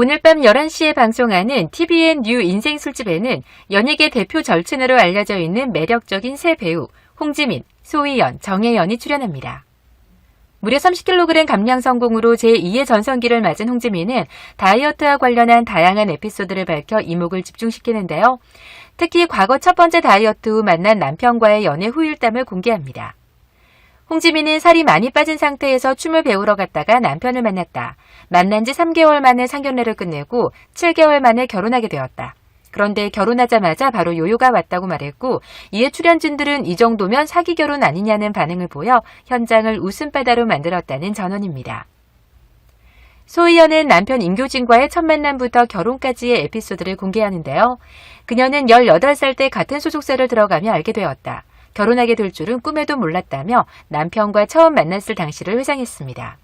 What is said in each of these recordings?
오늘 밤 11시에 방송하는 TVN 뉴 인생 술집에는 연예계 대표 절친으로 알려져 있는 매력적인 새 배우 홍지민, 소희연, 정혜연이 출연합니다. 무려 30kg 감량 성공으로 제2의 전성기를 맞은 홍지민은 다이어트와 관련한 다양한 에피소드를 밝혀 이목을 집중시키는데요. 특히 과거 첫 번째 다이어트 후 만난 남편과의 연애 후일담을 공개합니다. 홍지민은 살이 많이 빠진 상태에서 춤을 배우러 갔다가 남편을 만났다. 만난 지 3개월 만에 상견례를 끝내고 7개월 만에 결혼하게 되었다. 그런데 결혼하자마자 바로 요요가 왔다고 말했고 이에 출연진들은 이 정도면 사기 결혼 아니냐는 반응을 보여 현장을 웃음바다로 만들었다는 전원입니다. 소희연은 남편 임교진과의 첫 만남부터 결혼까지의 에피소드를 공개하는데요. 그녀는 18살 때 같은 소속사를 들어가며 알게 되었다. 결혼하게 될 줄은 꿈에도 몰랐다며 남편과 처음 만났을 당시를 회상했습니다.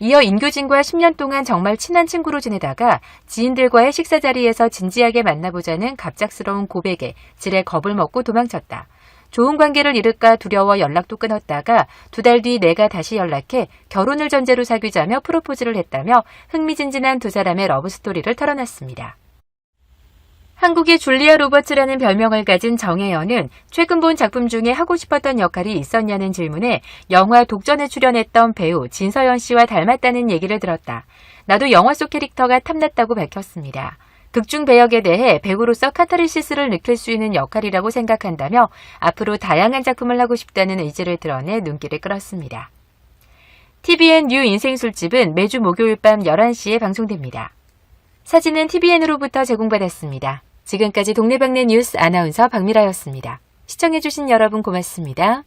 이어 임교진과 10년 동안 정말 친한 친구로 지내다가 지인들과의 식사 자리에서 진지하게 만나보자는 갑작스러운 고백에 지레 겁을 먹고 도망쳤다. 좋은 관계를 잃을까 두려워 연락도 끊었다가 두 달 뒤 내가 다시 연락해 결혼을 전제로 사귀자며 프로포즈를 했다며 흥미진진한 두 사람의 러브스토리를 털어놨습니다. 한국의 줄리아 로버츠라는 별명을 가진 정혜연은 최근 본 작품 중에 하고 싶었던 역할이 있었냐는 질문에 영화 독전에 출연했던 배우 진서연 씨와 닮았다는 얘기를 들었다. 나도 영화 속 캐릭터가 탐났다고 밝혔습니다. 극중 배역에 대해 배우로서 카타르시스를 느낄 수 있는 역할이라고 생각한다며 앞으로 다양한 작품을 하고 싶다는 의지를 드러내 눈길을 끌었습니다. TVN 뉴 인생 술집은 매주 목요일 밤 11시에 방송됩니다. 사진은 TVN으로부터 제공받았습니다. 지금까지 동네방네 뉴스 아나운서 박미라였습니다. 시청해주신 여러분 고맙습니다.